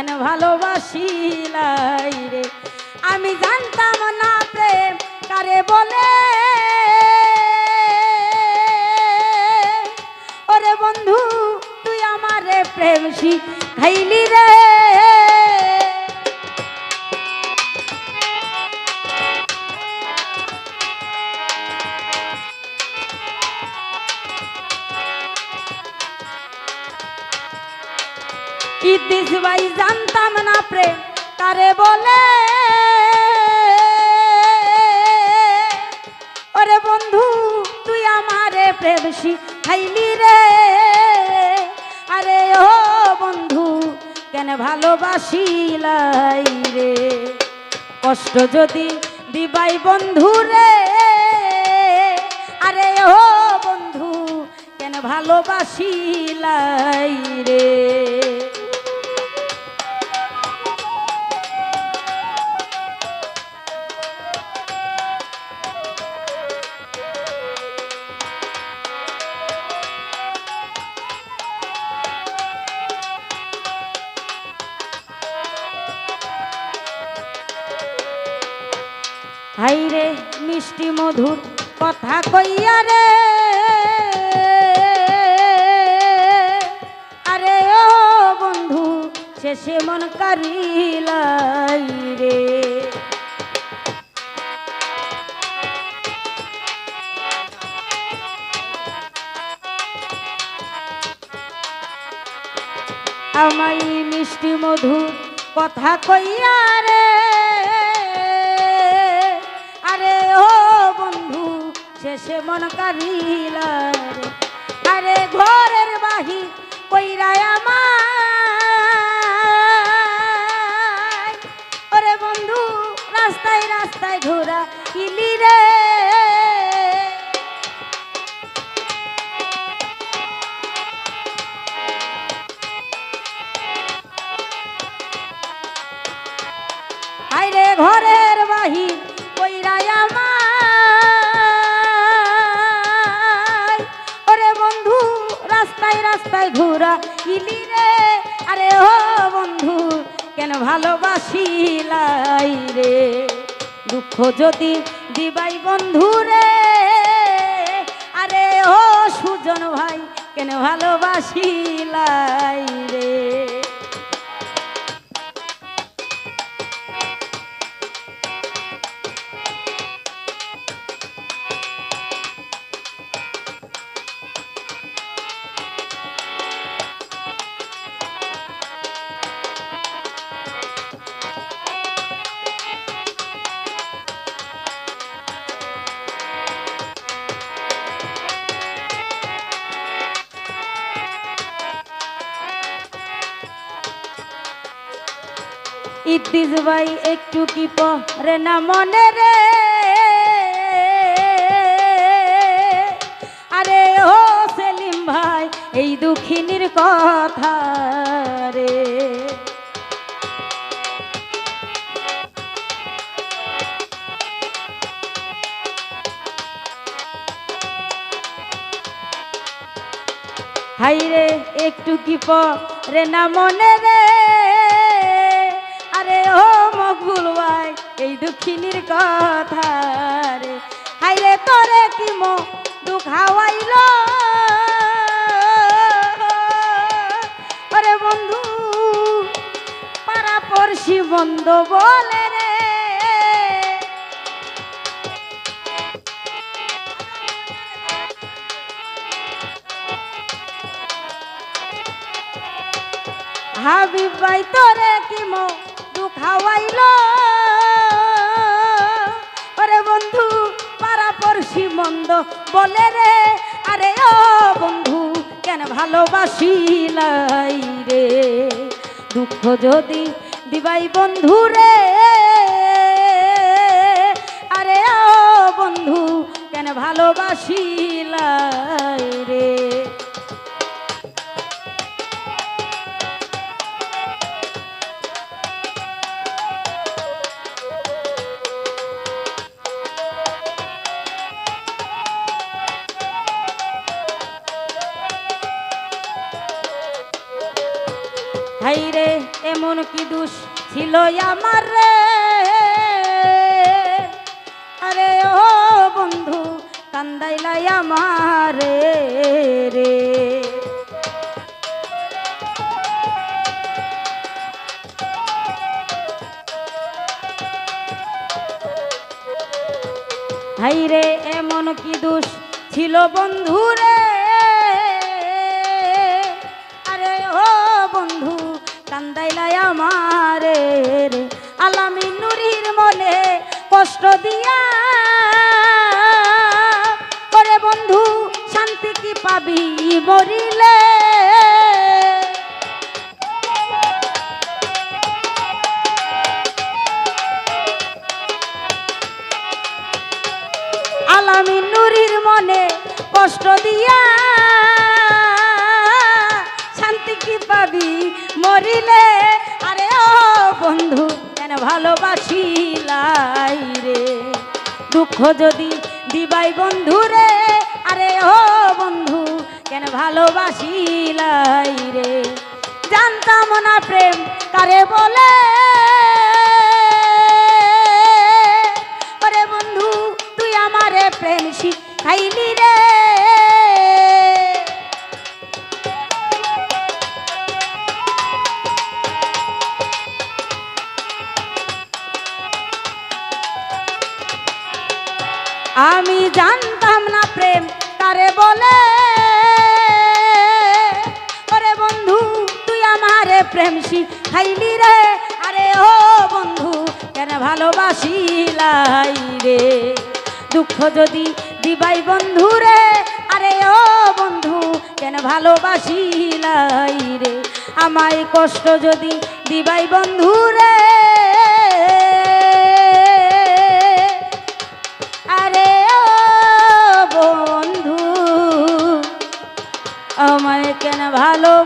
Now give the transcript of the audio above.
কেন ভালোবাসিলাই রে। আমি জানতাম না প্রেম কারে বলে। ওরে বন্ধু, তুই আমারে প্রেম শিখাইলি রে। ইদ্দিস ভাই, জানতাম না প্রেম কারে বলে? ওরে বন্ধু, তুই আমারে প্রেম শিখাইলি রে। আরে ও বন্ধু, কেন ভালোবাসিলাই রে? কষ্ট যদি দিবাই বন্ধু রে। আরে ও বন্ধু, কেন ভালোবাসিলাই রে? হাই রে মিষ্টি মধুর কথা কইয়া রে। আরে ও বন্ধু, শেষে মন কারিলাই রে। আমাই মিষ্টি মধুর কথা কইয়া রে। মন কারিলা রে। আরে ঘরের বাহি কইরায় আমার ওরে বন্ধু, রাস্তায় রাস্তায় ঘোরা কিলি রে। আইরে রাস্তায় ঘুরা। ইলি রে, আরে ও বন্ধু, কেন ভালোবাসি লাই রে? দুঃখ যদি দিবাই বন্ধু রে, আরে ও সুজন ভাই, কেন ভালোবাসিলাই রে ইদ্দিস ভাই একটু কি পরে না মনে রে? আরে ও সেলিম ভাই, এই দুঃখিনীর কথা রে। হাইরে, একটু কি পরে না মনে রে? আরে ও মকবুল ভাই, এই দুঃখিনীর কথা রে। হাইরে তোরে কি মো দুখাওয়াইল আরে বন্ধু পাড়া পড়শি বন্ধ বলে রে। হাবিব ভাই, তোরে কি মো দুখাওয়াইল ওরে বন্ধু, পাড়া পড়শি মন্দ বলে রে। আরে ও বন্ধু, কেন ভালোবাসিলাই রে? দুঃখ যদি দিবাই বন্ধু রে। এমন কি দুষ ছিল আমার রে? আরে ও বন্ধু কান্দাইলাই আমার রে হাই রে এমন কি দোষ ছিল বন্ধু রে? কান্দাইলাই আমারে রে। আলামি নুরির মনে কষ্ট দিয়া করে বন্ধু শান্তি কি পাবি মরিলে? ভালোবাসিলাই রে। দুঃখ যদি দিবাই বন্ধু রে আরে ও বন্ধু, কেন ভালোবাসিলাই রে? জানতাম না প্রেম কারে বলে। ওরে বন্ধু, তুই আমারে প্রেম শিখাইলি রে। আমি জানতাম না প্রেম তারে বলে। ওরে বন্ধু, তুই আমারে প্রেম শিখাইলি রে। আরে ও বন্ধু, কেন ভালোবাসিলাই রে? দুঃখ যদি দিবাই বন্ধু রে। আরে ও বন্ধু, কেন ভালোবাসিলাই রে? আমায় কষ্ট যদি দিবাই বন্ধু রে। আমায়